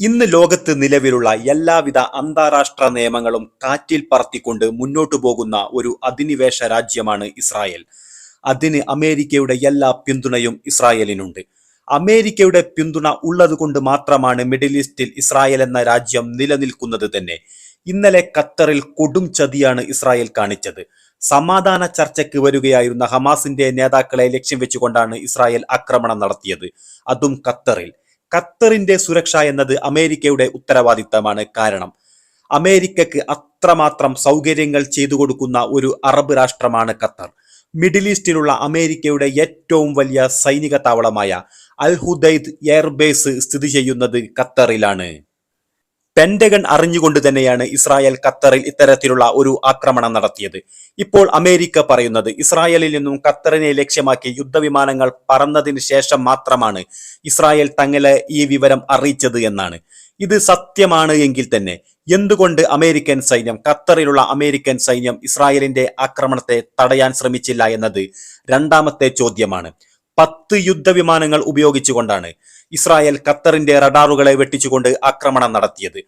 ഇന്ന് ലോകത്ത് നിലവിലുള്ള എല്ലാവിധ അന്താരാഷ്ട്ര നിയമങ്ങളും കാറ്റിൽ പറത്തിക്കൊണ്ട് മുന്നോട്ടു പോകുന്ന ഒരു അധിനിവേശ രാജ്യമാണ് ഇസ്രായേൽ. അതിന് അമേരിക്കയുടെ എല്ലാ പിന്തുണയും ഇസ്രായേലിനുണ്ട്. അമേരിക്കയുടെ പിന്തുണ ഉള്ളതുകൊണ്ട് മാത്രമാണ് മിഡിൽ ഈസ്റ്റിൽ ഇസ്രായേൽ എന്ന രാജ്യം നിലനിൽക്കുന്നത് തന്നെ. ഇന്നലെ ഖത്തറിൽ കൊടും ചതിയാണ് ഇസ്രായേൽ കാണിച്ചത്. സമാധാന ചർച്ചയ്ക്ക് വരികയായിരുന്ന ഹമാസിന്റെ നേതാക്കളെ ലക്ഷ്യം വെച്ചുകൊണ്ടാണ് ഇസ്രായേൽ ആക്രമണം നടത്തിയത്. അതും ഖത്തറിൽ. ഖത്തറിന്റെ സുരക്ഷ എന്നത് അമേരിക്കയുടെ ഉത്തരവാദിത്തമാണ് കാരണം അമേരിക്കക്ക് അത്രമാത്രം സൗകര്യങ്ങൾ ചെയ്തു കൊടുക്കുന്ന ഒരു അറബ് രാഷ്ട്രമാണ് ഖത്തർ. മിഡിൽ ഈസ്റ്റിലുള്ള അമേരിക്കയുടെ ഏറ്റവും വലിയ സൈനിക താവളമായ അൽ ഹുദൈദ് എയർബേസ് സ്ഥിതി ചെയ്യുന്നത് ഖത്തറിലാണ്. പെന്റഗൺ അറിഞ്ഞുകൊണ്ട് തന്നെയാണ് ഇസ്രായേൽ ഖത്തറിൽ ഇത്തരത്തിലുള്ള ഒരു ആക്രമണം നടത്തിയത്. ഇപ്പോൾ അമേരിക്ക പറയുന്നത് ഇസ്രായേലിൽ നിന്നും ഖത്തറിനെ ലക്ഷ്യമാക്കി യുദ്ധവിമാനങ്ങൾ പറന്നതിന് ശേഷം മാത്രമാണ് ഇസ്രായേൽ തങ്ങളെ ഈ വിവരം അറിയിച്ചത് എന്നാണ്. ഇത് സത്യമാണ് എങ്കിൽ തന്നെ എന്തുകൊണ്ട് അമേരിക്കൻ സൈന്യം ഖത്തറിലുള്ള അമേരിക്കൻ സൈന്യം ഇസ്രായേലിന്റെ ആക്രമണത്തെ തടയാൻ ശ്രമിച്ചില്ല എന്നത് രണ്ടാമത്തെ ചോദ്യമാണ്. പത്ത് യുദ്ധവിമാനങ്ങൾ ഉപയോഗിച്ചുകൊണ്ടാണ് ഇസ്രായേൽ ഖത്തറിന്റെ റഡാറുകളെ വെട്ടിച്ചുകൊണ്ട് ആക്രമണം നടത്തിയത്.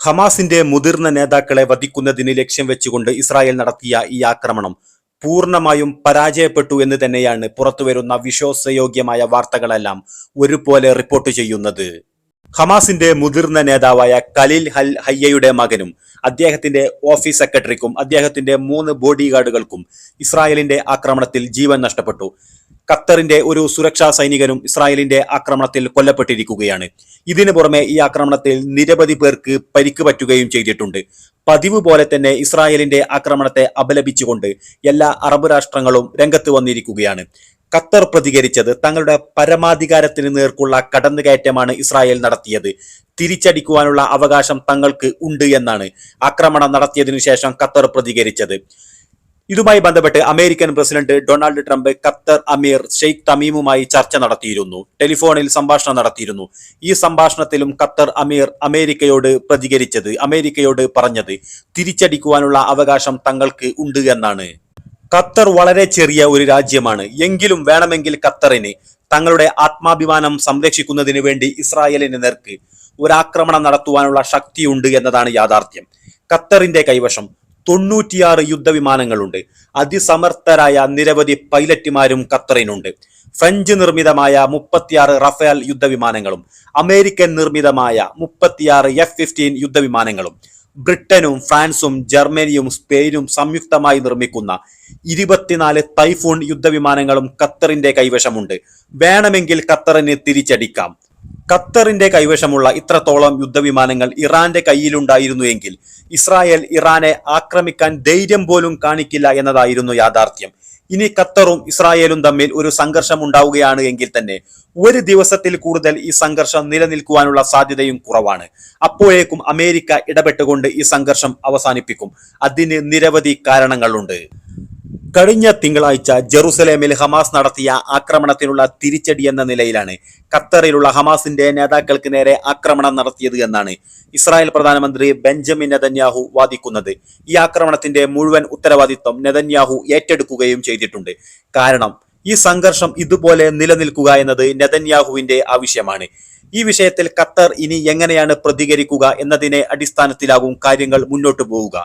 ഹമാസിന്റെ മുതിർന്ന നേതാക്കളെ വധിക്കുന്നതിന് ലക്ഷ്യം വെച്ചുകൊണ്ട് ഇസ്രായേൽ നടത്തിയ ഈ ആക്രമണം പൂർണമായും പരാജയപ്പെട്ടു എന്ന് തന്നെയാണ് പുറത്തുവരുന്ന വിശ്വാസയോഗ്യമായ വാർത്തകളെല്ലാം ഒരുപോലെ റിപ്പോർട്ട് ചെയ്യുന്നത്. ഹമാസിന്റെ മുതിർന്ന നേതാവായ കലീൽ ഹൽ ഹയ്യയുടെ മകനും അദ്ദേഹത്തിന്റെ ഓഫീസ് സെക്രട്ടറിക്കും അദ്ദേഹത്തിന്റെ മൂന്ന് ബോഡി ഗാർഡുകൾക്കും ഇസ്രായേലിന്റെ ആക്രമണത്തിൽ ജീവൻ നഷ്ടപ്പെട്ടു. ഖത്തറിന്റെ ഒരു സുരക്ഷാ സൈനികനും ഇസ്രായേലിന്റെ ആക്രമണത്തിൽ കൊല്ലപ്പെട്ടിരിക്കുകയാണ്. ഇതിനു പുറമെ ഈ ആക്രമണത്തിൽ നിരവധി പേർക്ക് പരിക്ക് പറ്റുകയും ചെയ്തിട്ടുണ്ട്. പതിവ് പോലെ തന്നെ ഇസ്രായേലിന്റെ ആക്രമണത്തെ അപലപിച്ചുകൊണ്ട് എല്ലാ അറബ് രാഷ്ട്രങ്ങളും രംഗത്ത് വന്നിരിക്കുകയാണ്. ഖത്തർ പ്രതികരിച്ചത് തങ്ങളുടെ പരമാധികാരത്തിന് നേർക്കുള്ള കടന്നുകയറ്റമാണ് ഇസ്രായേൽ നടത്തിയത്. തിരിച്ചടിക്കുവാനുള്ള അവകാശം തങ്ങൾക്ക് ഉണ്ട് എന്നാണ് ആക്രമണം നടത്തിയതിനു ശേഷം ഖത്തർ പ്രതികരിച്ചത്. ഇതുമായി ബന്ധപ്പെട്ട് American president Donald Trump Qatar അമീർ ഷെയ്ഖ് തമീമുമായി ചർച്ച നടത്തിയിരുന്നു. ടെലിഫോണിൽ സംഭാഷണം നടത്തിയിരുന്നു. ഈ സംഭാഷണത്തിലും ഖത്തർ അമീർ അമേരിക്കയോട് പ്രതികരിച്ചത് അമേരിക്കയോട് പറഞ്ഞത് തിരിച്ചടിക്കുവാനുള്ള അവകാശം തങ്ങൾക്ക് ഉണ്ട് എന്നാണ്. ഖത്തർ വളരെ ചെറിയ ഒരു രാജ്യമാണ്. എങ്കിലും വേണമെങ്കിൽ ഖത്തറിന് തങ്ങളുടെ ആത്മാഭിമാനം സംരക്ഷിക്കുന്നതിന് വേണ്ടി ഇസ്രായേലിന് നേർക്ക് ഒരാക്രമണം നടത്തുവാനുള്ള ശക്തിയുണ്ട് എന്നതാണ് യാഥാർത്ഥ്യം. ഖത്തറിന്റെ കൈവശം തൊണ്ണൂറ്റിയാറ് യുദ്ധവിമാനങ്ങളുണ്ട്. അതിസമർത്ഥരായ നിരവധി പൈലറ്റുമാരും ഖത്തറിനുണ്ട്. ഫ്രഞ്ച് നിർമ്മിതമായ മുപ്പത്തിയാറ് റഫേൽ യുദ്ധവിമാനങ്ങളും അമേരിക്കൻ നിർമ്മിതമായ മുപ്പത്തിയാറ് എഫ് ഫിഫ്റ്റീൻ യുദ്ധവിമാനങ്ങളും ബ്രിട്ടനും ഫ്രാൻസും ജർമ്മനിയും സ്പെയിനും സംയുക്തമായി നിർമ്മിക്കുന്ന ഇരുപത്തിനാല് തൈഫൂൺ യുദ്ധവിമാനങ്ങളും ഖത്തറിന്റെ കൈവശമുണ്ട്. വേണമെങ്കിൽ ഖത്തറിന് തിരിച്ചടിക്കാം. ഖത്തറിന്റെ കൈവശമുള്ള ഇത്രത്തോളം യുദ്ധവിമാനങ്ങൾ ഇറാന്റെ കയ്യിലുണ്ടായിരുന്നു എങ്കിൽ ഇസ്രായേൽ ഇറാനെ ആക്രമിക്കാൻ ധൈര്യം പോലും കാണിക്കില്ല എന്നതായിരുന്നു യാഥാർത്ഥ്യം. ഇനി ഖത്തറും ഇസ്രായേലും തമ്മിൽ ഒരു സംഘർഷം ഉണ്ടാവുകയാണ് എങ്കിൽ തന്നെ ഒരു ദിവസത്തിൽ കൂടുതൽ ഈ സംഘർഷം നിലനിൽക്കുവാനുള്ള സാധ്യതയും കുറവാണ്. അപ്പോഴേക്കും അമേരിക്ക ഇടപെട്ടുകൊണ്ട് ഈ സംഘർഷം അവസാനിപ്പിക്കും. അതിന് നിരവധി കാരണങ്ങളുണ്ട്. കഴിഞ്ഞ തിങ്കളാഴ്ച ജെറുസലേമിൽ ഹമാസ് നടത്തിയ ആക്രമണത്തിനുള്ള തിരിച്ചടി എന്ന നിലയിലാണ് ഖത്തറിലുള്ള ഹമാസിന്റെ നേതാക്കൾക്ക് നേരെ ആക്രമണം നടത്തിയത് എന്നാണ് ഇസ്രായേൽ പ്രധാനമന്ത്രി ബെഞ്ചമിൻ നെതന്യാഹു വാദിക്കുന്നത്. ഈ ആക്രമണത്തിന്റെ മുഴുവൻ ഉത്തരവാദിത്വം നെതന്യാഹു ഏറ്റെടുക്കുകയും ചെയ്തിട്ടുണ്ട്. കാരണം ഈ സംഘർഷം ഇതുപോലെ നിലനിൽക്കുക എന്നത് നെതന്യാഹുവിന്റെ ആവശ്യമാണ്. ഈ വിഷയത്തിൽ ഖത്തർ ഇനി എങ്ങനെയാണ് പ്രതികരിക്കുക എന്നതിനെ അടിസ്ഥാനത്തിലാകും കാര്യങ്ങൾ മുന്നോട്ടു പോവുക.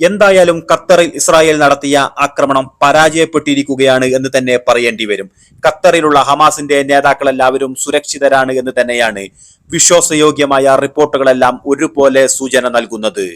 എന്തായാലും ഖത്തറിൽ ഇസ്രായേൽ നടത്തിയ ആക്രമണം പരാജയപ്പെട്ടിരിക്കുകയാണ് എന്ന് തന്നെ പറയേണ്ടി വരും. ഖത്തറിലുള്ള ഹമാസിന്റെ നേതാക്കളെല്ലാവരും സുരക്ഷിതരാണ് എന്ന് തന്നെയാണ് വിശ്വാസയോഗ്യമായ റിപ്പോർട്ടുകളെല്ലാം ഒരുപോലെ സൂചന നൽകുന്നത്.